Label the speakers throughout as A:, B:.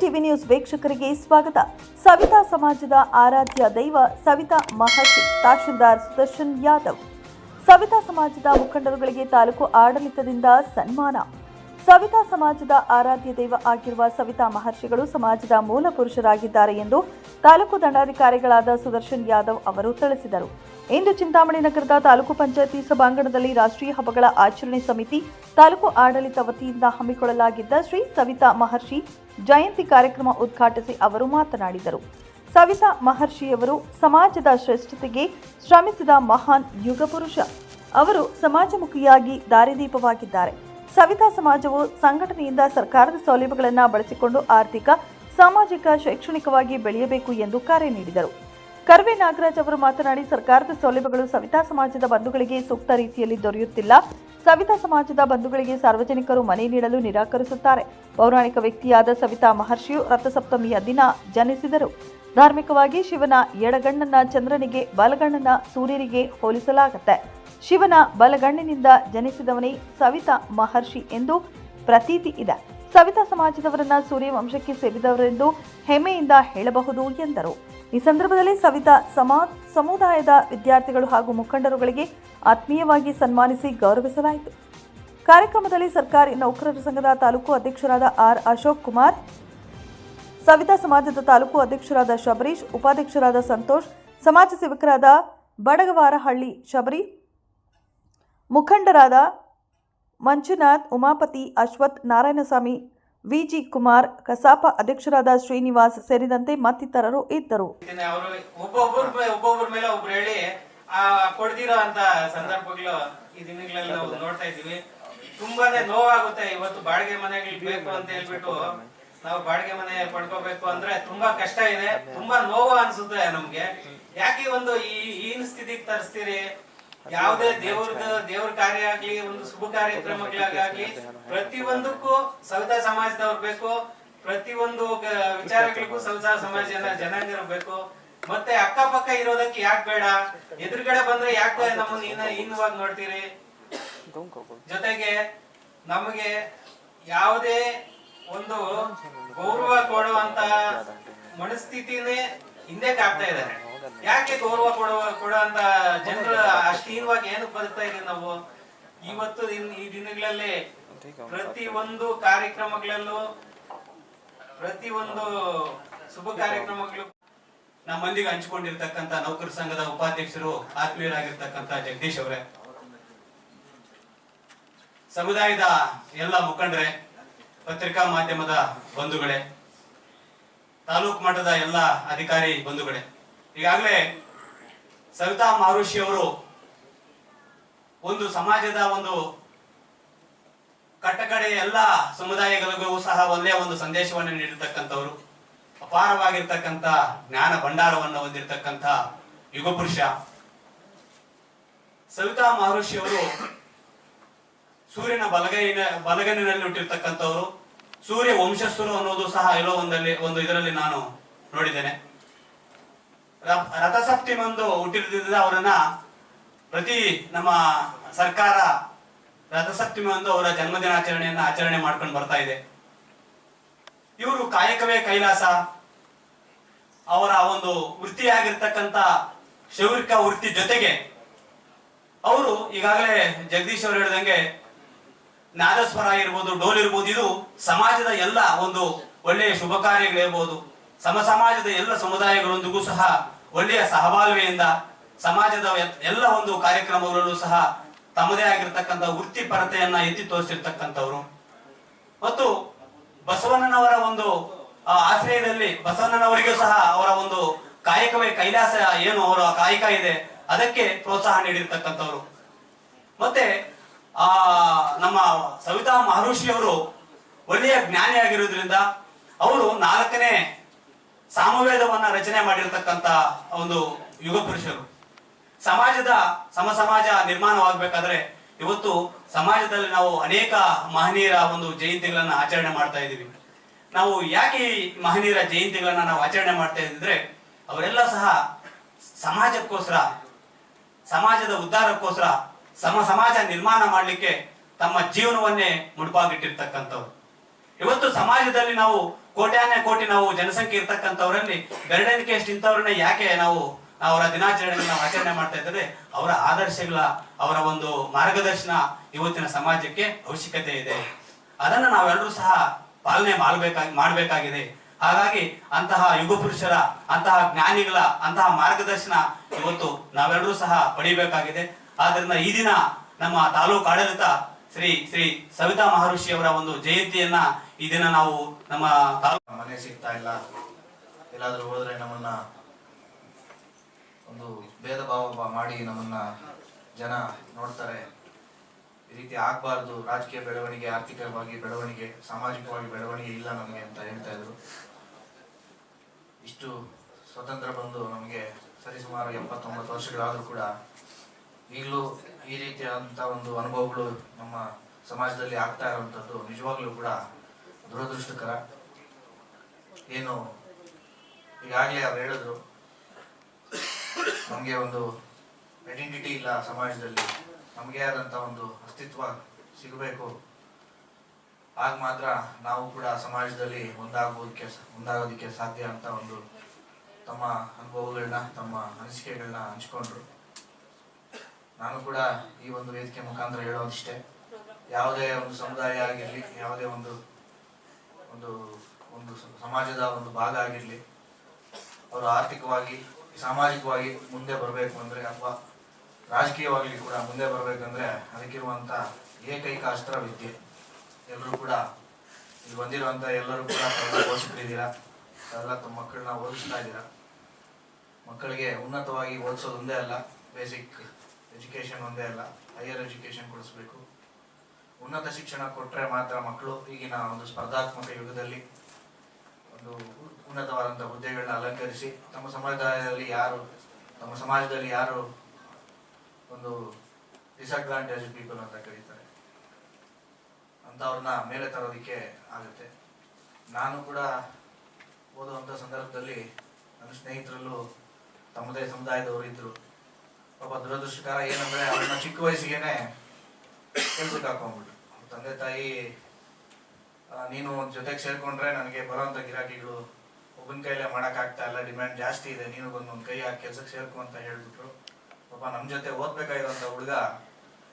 A: TV news ವೀಕ್ಷಕರಿಗೆ ಸ್ವಾಗತ. ಸವಿತಾ ಸಮಾಜದ ಆರಾಧ್ಯ ದೈವ ಸವಿತಾ ಮಹರ್ಷಿ, ತಹಶೀಲ್ದಾರ್ ಸುದರ್ಶನ್ ಯಾದವ್. ಸವಿತಾ ಸಮಾಜದ ಮುಖಂಡರುಗಳಿಗೆ ತಾಲೂಕು ಆಡಳಿತದಿಂದ ಸನ್ಮಾನ. ಸವಿತಾ ಸಮಾಜದ ಆರಾಧ್ಯ ದೈವ ಆಗಿರುವ ಸವಿತಾ ಮಹರ್ಷಿಗಳು ಸಮಾಜದ ಮೂಲ ಪುರುಷರಾಗಿದ್ದಾರೆ ಎಂದು ತಾಲೂಕು ದಂಡಾಧಿಕಾರಿಗಳಾದ ಸುದರ್ಶನ್ ಯಾದವ್ ಅವರು ತಿಳಿಸಿದರು. ಇಂದು ಚಿಂತಾಮಣಿ ನಗರದ ತಾಲೂಕು ಪಂಚಾಯತಿ ಸಭಾಂಗಣದಲ್ಲಿ ರಾಷ್ಟ್ರೀಯ ಹಬ್ಬಗಳ ಆಚರಣೆ ಸಮಿತಿ ತಾಲೂಕು ಆಡಳಿತ ವತಿಯಿಂದ ಹಮ್ಮಿಕೊಳ್ಳಲಾಗಿದ್ದ ಶ್ರೀ ಸವಿತಾ ಮಹರ್ಷಿ ಜಯಂತಿ ಕಾರ್ಯಕ್ರಮ ಉದ್ಘಾಟಿಸಿ ಅವರು ಮಾತನಾಡಿದರು. ಸವಿತಾ ಮಹರ್ಷಿಯವರು ಸಮಾಜದ ಶ್ರೇಷ್ಠತೆಗೆ ಶ್ರಮಿಸಿದ ಮಹಾನ್ ಯುಗಪುರುಷ. ಅವರು ಸಮಾಜಮುಖಿಯಾಗಿ ದಾರಿದೀಪವಾಗಿದ್ದಾರೆ. ಸವಿತಾ ಸಮಾಜವು ಸಂಘಟನೆಯಿಂದ ಸರ್ಕಾರದ ಸೌಲಭ್ಯಗಳನ್ನು ಬಳಸಿಕೊಂಡು ಆರ್ಥಿಕ, ಸಾಮಾಜಿಕ, ಶೈಕ್ಷಣಿಕವಾಗಿ ಬೆಳೆಯಬೇಕು ಎಂದು ಕರೆ ನೀಡಿದರು. ಕರ್ವೆ ನಾಗರಾಜ್ ಅವರು ಮಾತನಾಡಿ, ಸರ್ಕಾರದ ಸೌಲಭ್ಯಗಳು ಸವಿತಾ ಸಮಾಜದ ಬಂಧುಗಳಿಗೆ ಸೂಕ್ತ ರೀತಿಯಲ್ಲಿ ದೊರೆಯುತ್ತಿಲ್ಲ. ಸವಿತಾ ಸಮಾಜದ ಬಂಧುಗಳಿಗೆ ಸಾರ್ವಜನಿಕರು ಮನೆ ನೀಡಲು ನಿರಾಕರಿಸುತ್ತಾರೆ. ಪೌರಾಣಿಕ ವ್ಯಕ್ತಿಯಾದ ಸವಿತಾ ಮಹರ್ಷಿಯು ರಥಸಪ್ತಮಿಯ ದಿನ ಜನಿಸಿದರು. ಧಾರ್ಮಿಕವಾಗಿ ಶಿವನ ಎಡಗಣ್ಣನ ಚಂದ್ರನಿಗೆ ಬಲಗಣ್ಣನ ಸೂರ್ಯನಿಗೆ ಹೋಲಿಸಲಾಗುತ್ತೆ. ಶಿವನ ಬಲಗಣ್ಣಿನಿಂದ ಜನಿಸಿದವನೇ ಸವಿತಾ ಮಹರ್ಷಿ ಎಂದು ಪ್ರತೀತಿ ಇದೆ. ಸವಿತಾ ಸಮಾಜದವರನ್ನ ಸೂರ್ಯವಂಶಕ್ಕೆ ಸೇರಿದವರೆಂದು ಹೆಮ್ಮೆಯಿಂದ ಹೇಳಬಹುದು ಎಂದರು. ಈ ಸಂದರ್ಭದಲ್ಲಿ ಸವಿತಾ ಸಮಾ, ಸಮುದಾಯದ ವಿದ್ಯಾರ್ಥಿಗಳು ಹಾಗೂ ಮುಖಂಡರುಗಳಿಗೆ ಆತ್ಮೀಯವಾಗಿ ಸನ್ಮಾನಿಸಿ ಗೌರವಿಸಲಾಯಿತು. ಕಾರ್ಯಕ್ರಮದಲ್ಲಿ ಸರ್ಕಾರಿ ನೌಕರರ ಸಂಘದ ತಾಲೂಕು ಅಧ್ಯಕ್ಷರಾದ ಆರ್ ಅಶೋಕ್ ಕುಮಾರ್, ಸವಿತಾ ಸಮಾಜದ ತಾಲೂಕು ಅಧ್ಯಕ್ಷರಾದ ಶಬರೀಶ್, ಉಪಾಧ್ಯಕ್ಷರಾದ ಸಂತೋಷ್, ಸಮಾಜ ಸೇವಕರಾದ ಬಡಗವಾರಹಳ್ಳಿ ಶಬರಿ ಮುಖಂಡರಾದ ಮಂಜುನಾಥ್, ಉಮಾಪತಿ, ಅಶ್ವಥ್, ನಾರಾಯಣಸ್ವಾಮಿ, ವಿಜಿ ಕುಮಾರ್, ಕಸಾಪ ಅಧ್ಯಕ್ಷರಾದ ಶ್ರೀನಿವಾಸ್ ಸೇರಿದಂತೆ ಮತ್ತಿತರರು ಇದ್ದರು.
B: ಕೊಡ್ದಿರೋ ಅಂತ ಸಂದರ್ಭಗಳು ಈ ದಿನಗಳಲ್ಲಿ ನಾವು ನೋಡ್ತಾ ಇದೀವಿ ತುಂಬಾನೇ ನೋವಾಗುತ್ತೆ. ಇವತ್ತು ಬಾಡಿಗೆ ಮನೆಗಳು ಬೇಕು ಅಂತ ಹೇಳ್ಬಿಟ್ಟು ನಾವು ಬಾಡಿಗೆ ಮನೆ ಪಡ್ಕೋಬೇಕು ಅಂದ್ರೆ ತುಂಬಾ ಕಷ್ಟ ಇದೆ. ತುಂಬಾ ನೋವು ಅನ್ಸುತ್ತೆ ನಮ್ಗೆ. ಯಾಕೆ ಒಂದು ಈ ಈನ್ ಸ್ಥಿತಿಗೆ ತರಿಸ್ತೀರಿ? ಯಾವುದೇ ದೇವ್ರದ ದೇವ್ರ ಕಾರ್ಯ ಆಗ್ಲಿ, ಒಂದು ಶುಭ ಕಾರ್ಯಕ್ರಮಗಳಾಗ್ಲಿ ಪ್ರತಿಯೊಂದಕ್ಕೂ ಸವಿತಾ ಸಮಾಜದವ್ರು ಬೇಕು. ಪ್ರತಿ ಒಂದು ಗ- ವಿಚಾರಗಳಿಗೂ ಸವಿತಾ ಸಮಾಜ ಜನ ಜನಾಂಗರು ಬೇಕು. ಮತ್ತೆ ಅಕ್ಕಪಕ್ಕ ಇರೋದಕ್ಕೆ ಯಾಕೆ ಬೇಡ? ಎದುರುಗಡೆ ಬಂದ್ರೆ ಯಾಕೆ ನಮ್ಮನ್ನ ಇನ್ನ ಹೀನವಾಗಿ ನೋಡ್ತೀರಿ? ಜೊತೆಗೆ ನಮಗೆ ಯಾವುದೇ ಒಂದು ಗೌರವ ಕೊಡುವಂತ ಮನಸ್ಥಿತಿನೇ ಹಿಂದೆ ಆಗ್ತಾ ಇದ್ದಾರೆ. ಯಾಕೆ ಗೌರವ ಕೊಡುವ ಕೊಡುವಂತ ಜನರು ಅಷ್ಟೀನವಾಗಿ ಏನು ಬದುಕ್ತಾ ಇದೀವಿ ನಾವು? ಇವತ್ತು ಈ ದಿನಗಳಲ್ಲಿ ಪ್ರತಿ ಒಂದು ಕಾರ್ಯಕ್ರಮಗಳಲ್ಲೂ ಪ್ರತಿ ಒಂದು ಶುಭ ಕಾರ್ಯಕ್ರಮಗಳು ನಮ್ಮೊಂದಿಗೆ ಹಂಚಿಕೊಂಡಿರ್ತಕ್ಕಂತ ನೌಕರ ಸಂಘದ ಉಪಾಧ್ಯಕ್ಷರು ಆತ್ಮೀಯರಾಗಿರ್ತಕ್ಕಂತ ಜಗದೀಶ್ ಅವರೇ. ಸಮುದಾಯದ ಎಲ್ಲ ಮುಖಂಡರೇ, ಪತ್ರಿಕಾ ಮಾಧ್ಯಮದ ಬಂಧುಗಳೇ, ತಾಲೂಕು ಮಟ್ಟದ ಎಲ್ಲ ಅಧಿಕಾರಿ ಬಂಧುಗಳೇ. ಈಗಾಗಲೇ ಸವಿತಾ ಮಹರ್ಷಿ ಅವರು ಒಂದು ಸಮಾಜದ ಒಂದು ಕಟ್ಟಕಡೆ ಎಲ್ಲ ಸಮುದಾಯಗಳಿಗೂ ಸಹ ಒಂದೇ ಒಂದು ಸಂದೇಶವನ್ನು ನೀಡಿರ್ತಕ್ಕಂಥವ್ರು, ಅಪಾರವಾಗಿರ್ತಕ್ಕಂಥ ಜ್ಞಾನ ಭಂಡಾರವನ್ನು ಹೊಂದಿರತಕ್ಕಂಥ ಯುಗಪುರುಷ ಸವಿತಾ ಮಹರ್ಷಿ ಅವರು ಸೂರ್ಯನ ಬಲಗೈನ, ಬಲಗನಿನಲ್ಲಿ ಹುಟ್ಟಿರ್ತಕ್ಕಂಥವ್ರು. ಸೂರ್ಯ ವಂಶಸ್ಥರು ಅನ್ನೋದು ಸಹ ಎಲ್ಲೋ ಒಂದಲ್ಲಿ, ಒಂದು ಇದರಲ್ಲಿ ನಾನು ನೋಡಿದ್ದೇನೆ. ರ- ಮಂದು ಒಂದು ಅವರನ್ನ ಪ್ರತಿ ನಮ್ಮ ಸರ್ಕಾರ ರಥಸಪ್ತಿ ಮಂದು ಅವರ ಜನ್ಮದಿನಾಚರಣೆಯನ್ನ ಆಚರಣೆ ಮಾಡ್ಕೊಂಡು ಬರ್ತಾ ಇದೆ. ಇವರು ಕಾಯಕವೇ ಕೈಲಾಸ. ಅವರ ಒಂದು ವೃತ್ತಿಯಾಗಿರ್ತಕ್ಕಂಥ ಶೌರಿಕ ವೃತ್ತಿ ಜೊತೆಗೆ ಅವರು ಈಗಾಗಲೇ ಜಗದೀಶ್ ಅವರು ಹೇಳಿದಂಗೆ ನಾದಸ್ವರ ಇರ್ಬೋದು, ಡೋಲ್ ಇರ್ಬೋದು, ಇದು ಸಮಾಜದ ಎಲ್ಲ ಒಂದು ಒಳ್ಳೆಯ ಶುಭ ಕಾರ್ಯಗಳಿರ್ಬೋದು ಸಮ ಸಮಾಜದ ಎಲ್ಲ ಸಮುದಾಯಗಳೊಂದಿಗೂ ಸಹ ಒಳ್ಳೆಯ ಸಹಬಾಳ್ವೆಯಿಂದ ಸಮಾಜದ ಎಲ್ಲ ಒಂದು ಕಾರ್ಯಕ್ರಮಗಳಲ್ಲೂ ಸಹ ತಮ್ಮದೇ ಆಗಿರ್ತಕ್ಕಂಥ ವೃತ್ತಿಪರತೆಯನ್ನ ಎತ್ತಿ ತೋರಿಸಿರ್ತಕ್ಕಂಥವ್ರು. ಮತ್ತು ಬಸವಣ್ಣನವರ ಒಂದು ಆಶ್ರಯದಲ್ಲಿ ಬಸವಣ್ಣನವರಿಗೂ ಸಹ ಅವರ ಒಂದು ಕಾಯಕವೇ ಕೈಲಾಸ ಏನು ಅವರ ಕಾಯಕ ಇದೆ, ಅದಕ್ಕೆ ಪ್ರೋತ್ಸಾಹ ನೀಡಿರ್ತಕ್ಕಂಥವ್ರು. ಮತ್ತೆ, ಆ, ನಮ್ಮ ಸವಿತಾ ಮಹರ್ಷಿಯವರು ಒಳ್ಳೆಯ ಜ್ಞಾನಿಯಾಗಿರುವುದರಿಂದ ಅವರು ನಾಲ್ಕನೇ ಸಾಮವೇದವನ್ನ ರಚನೆ ಮಾಡಿರ್ತಕ್ಕಂಥ ಒಂದು ಯುಗ ಪುರುಷರು. ಸಮಾಜದ ಸಮ ಸಮಾಜ ನಿರ್ಮಾಣವಾಗಬೇಕಾದ್ರೆ ಇವತ್ತು ಸಮಾಜದಲ್ಲಿ ನಾವು ಅನೇಕ ಮಹನೀಯರ ಒಂದು ಜಯಂತಿಗಳನ್ನ ಆಚರಣೆ ಮಾಡ್ತಾ ಇದ್ದೀವಿ. ನಾವು ಯಾಕೆ ಈ ಮಹನೀಯರ ಜಯಂತಿಗಳನ್ನ ನಾವು ಆಚರಣೆ ಮಾಡ್ತಾ ಇದ್ರೆ ಅವರೆಲ್ಲ ಸಹ ಸಮಾಜಕ್ಕೋಸ್ಕರ, ಸಮಾಜದ ಉದ್ಧಾರಕ್ಕೋಸ್ಕರ, ಸಮ ಸಮಾಜ ನಿರ್ಮಾಣ ಮಾಡಲಿಕ್ಕೆ ತಮ್ಮ ಜೀವನವನ್ನೇ ಮುಡುಪಾಗಿಟ್ಟಿರ್ತಕ್ಕಂಥವ್ರು. ಇವತ್ತು ಸಮಾಜದಲ್ಲಿ ನಾವು ಕೋಟ್ಯಾನೆ ಕೋಟಿ ನಾವು ಜನಸಂಖ್ಯೆ ಇರ್ತಕ್ಕಂಥವರಲ್ಲಿ ಗರಡನಿಕೆ ಅಷ್ಟು ಇಂಥವ್ರನ್ನ ಯಾಕೆ ನಾವು ಅವರ ದಿನಾಚರಣೆಯನ್ನು ನಾವು ಆಚರಣೆ ಮಾಡ್ತಾ ಇದ್ದಾರೆ ಅವರ ಆದರ್ಶಗಳ, ಅವರ ಒಂದು ಮಾರ್ಗದರ್ಶನ ಇವತ್ತಿನ ಸಮಾಜಕ್ಕೆ ಅವಶ್ಯಕತೆ ಇದೆ. ಅದನ್ನು ನಾವೆಲ್ಲರೂ ಸಹ ಪಾಲನೆ ಮಾಡಬೇಕಾಗಿ ಮಾಡಬೇಕಾಗಿದೆ. ಹಾಗಾಗಿ ಅಂತಹ ಯುಗ ಪುರುಷರ, ಅಂತಹ ಜ್ಞಾನಿಗಳ, ಅಂತಹ ಮಾರ್ಗದರ್ಶನ ಇವತ್ತು ನಾವೆಲ್ಲರೂ ಸಹ ಪಡಿಬೇಕಾಗಿದೆ. ಆದ್ರಿಂದ ಈ ದಿನ ನಮ್ಮ ತಾಲೂಕು ಆಡಳಿತ ಶ್ರೀ ಶ್ರೀ ಸವಿತಾ ಮಹರ್ಷಿ ಅವರ ಒಂದು ಜಯಂತಿಯನ್ನ ಈ ನಾವು ನಮ್ಮ
C: ಮನೆ ಸಿಗ್ತಾ ಇಲ್ಲ. ಎಲ್ಲಾದ್ರೂ ಹೋದ್ರೆ ನಮ್ಮನ್ನ ಒಂದು ಭೇದ ಭಾವ ಮಾಡಿ ನಮ್ಮನ್ನ ಜನ ನೋಡ್ತಾರೆ. ಈ ರೀತಿ ಆಗ್ಬಾರ್ದು. ರಾಜಕೀಯ ಬೆಳವಣಿಗೆ, ಆರ್ಥಿಕವಾಗಿ ಬೆಳವಣಿಗೆ, ಸಾಮಾಜಿಕವಾಗಿ ಬೆಳವಣಿಗೆ ಇಲ್ಲ ನಮಗೆ ಅಂತ ಹೇಳ್ತಾ ಇದ್ರು. ಇಷ್ಟು ಸ್ವತಂತ್ರ ಬಂದು ನಮಗೆ ಸರಿಸುಮಾರು ಎಪ್ಪತ್ತೊಂಬತ್ತು ವರ್ಷಗಳಾದರೂ ಕೂಡ ಈಗಲೂ ಈ ರೀತಿಯಾದಂಥ ಒಂದು ಅನುಭವಗಳು ನಮ್ಮ ಸಮಾಜದಲ್ಲಿ ಆಗ್ತಾ ಇರುವಂಥದ್ದು ನಿಜವಾಗ್ಲೂ ಕೂಡ ದುರದೃಷ್ಟಕರ. ಏನು ಈಗಾಗಲೇ ಅವ್ರು ಹೇಳಿದ್ರು, ನಮಗೆ ಒಂದು ಐಡೆಂಟಿಟಿ ಇಲ್ಲ ಸಮಾಜದಲ್ಲಿ. ನಮಗೆ ಆದಂಥ ಒಂದು ಅಸ್ತಿತ್ವ ಸಿಗಬೇಕು. ಆಗ ಮಾತ್ರ ನಾವು ಕೂಡ ಸಮಾಜದಲ್ಲಿ ಒಂದಾಗೋದಕ್ಕೆ ಒಂದಾಗೋದಕ್ಕೆ ಸಾಧ್ಯ ಅಂತ ಒಂದು ತಮ್ಮ ಅನುಭವಗಳನ್ನ ತಮ್ಮ ಅನಿಸಿಕೆಗಳನ್ನ ಹಂಚ್ಕೊಂಡ್ರು. ನಾನು ಕೂಡ ಈ ಒಂದು ವೇದಿಕೆ ಮುಖಾಂತರ ಹೇಳೋದಿಷ್ಟೇ. ಯಾವುದೇ ಒಂದು ಸಮುದಾಯ ಆಗಿರಲಿ, ಯಾವುದೇ ಒಂದು ಒಂದು ಒಂದು ಸಮಾಜದ ಒಂದು ಭಾಗ ಆಗಿರಲಿ, ಅವರು ಆರ್ಥಿಕವಾಗಿ, ಸಾಮಾಜಿಕವಾಗಿ ಮುಂದೆ ಬರಬೇಕು ಅಂದರೆ, ಅಥವಾ ರಾಜಕೀಯವಾಗಿ ಕೂಡ ಮುಂದೆ ಬರಬೇಕಂದ್ರೆ ಅದಕ್ಕಿರುವಂಥ ಏಕೈಕ ಅಸ್ತ್ರ ವಿದ್ಯೆ. ಎಲ್ಲರೂ ಕೂಡ ಇಲ್ಲಿ ಬಂದಿರುವಂಥ ಎಲ್ಲರೂ ಕೂಡ ಪೋಷಕರಿದ್ದೀರಾ ಎಲ್ಲ ತಮ್ಮ ಮಕ್ಕಳನ್ನ ಓದಿಸ್ತಾ ಇದ್ದೀರಾ? ಮಕ್ಕಳಿಗೆ ಉನ್ನತವಾಗಿ ಓದಿಸೋದು ಒಂದೇ ಅಲ್ಲ ಬೇಸಿಕ್ ಎಜುಕೇಷನ್ ಒಂದೇ ಅಲ್ಲ ಹೈಯರ್ ಎಜುಕೇಷನ್ ಕೊಡಿಸ್ಬೇಕು. ಉನ್ನತ ಶಿಕ್ಷಣ ಕೊಟ್ಟರೆ ಮಾತ್ರ ಮಕ್ಕಳು ಈಗಿನ ಒಂದು ಸ್ಪರ್ಧಾತ್ಮಕ ಯುಗದಲ್ಲಿ ಒಂದು ಉನ್ನತವಾದಂಥ ಹುದ್ದೆಗಳನ್ನ ಅಲಂಕರಿಸಿ ತಮ್ಮ ಸಮುದಾಯದಲ್ಲಿ ಯಾರು, ತಮ್ಮ ಸಮಾಜದಲ್ಲಿ ಯಾರು ಒಂದು ಡಿಸಡ್ವಾಂಟೇಜ್ ಪೀಪಲ್ ಅಂತ ಕರೀತಾರೆ. ಅಂಥವ್ರನ್ನ ಮೇಲೆ ತರೋದಕ್ಕೆ ಆಗುತ್ತೆ. ನಾನು ಕೂಡ ಓದುವಂಥ ಸಂದರ್ಭದಲ್ಲಿ ನನ್ನ ಸ್ನೇಹಿತರಲ್ಲೂ ತಮ್ಮದೇ ಸಮುದಾಯದವರು ಇದ್ರು. ಪಾಪ ದುರದೃಷ್ಟಕರ ಏನಂದ್ರೆ ಅವ್ರನ್ನ ಚಿಕ್ಕ ವಯಸ್ಸಿಗೆನೆ ಕೆಲ್ಸಕ್ಕೆ ಹಾಕೊಂಡ್ಬಿಟ್ರು. ಅವ್ರ ತಂದೆ ತಾಯಿ ಆ, ನೀನು ಜೊತೆಗೆ ಸೇರ್ಕೊಂಡ್ರೆ ನನಗೆ ಬರೋಂಥ ಗಿರಾಕಿಗಳು ಒಬ್ಬನ ಕೈಲೇ ಮಾಡೋಕ್ಕಾಗ್ತಾ ಇಲ್ಲ ಡಿಮ್ಯಾಂಡ್ ಜಾಸ್ತಿ ಇದೆ ನೀನು ಬಂದು ಒಂದು ಕೈ ಹಾಕಿ ಕೆಲ್ಸಕ್ಕೆ ಸೇರ್ಕೊ ಅಂತ ಹೇಳ್ಬಿಟ್ರು. ಪಾಪ ನಮ್ಮ ಜೊತೆ ಓದಬೇಕಾಗಿರುವಂಥ ಹುಡುಗ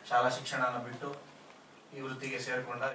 C: ಶಾಲಾ ಶಿಕ್ಷಣನ ಬಿಟ್ಟು ಈ ವೃತ್ತಿಗೆ ಸೇರ್ಕೊಂಡ.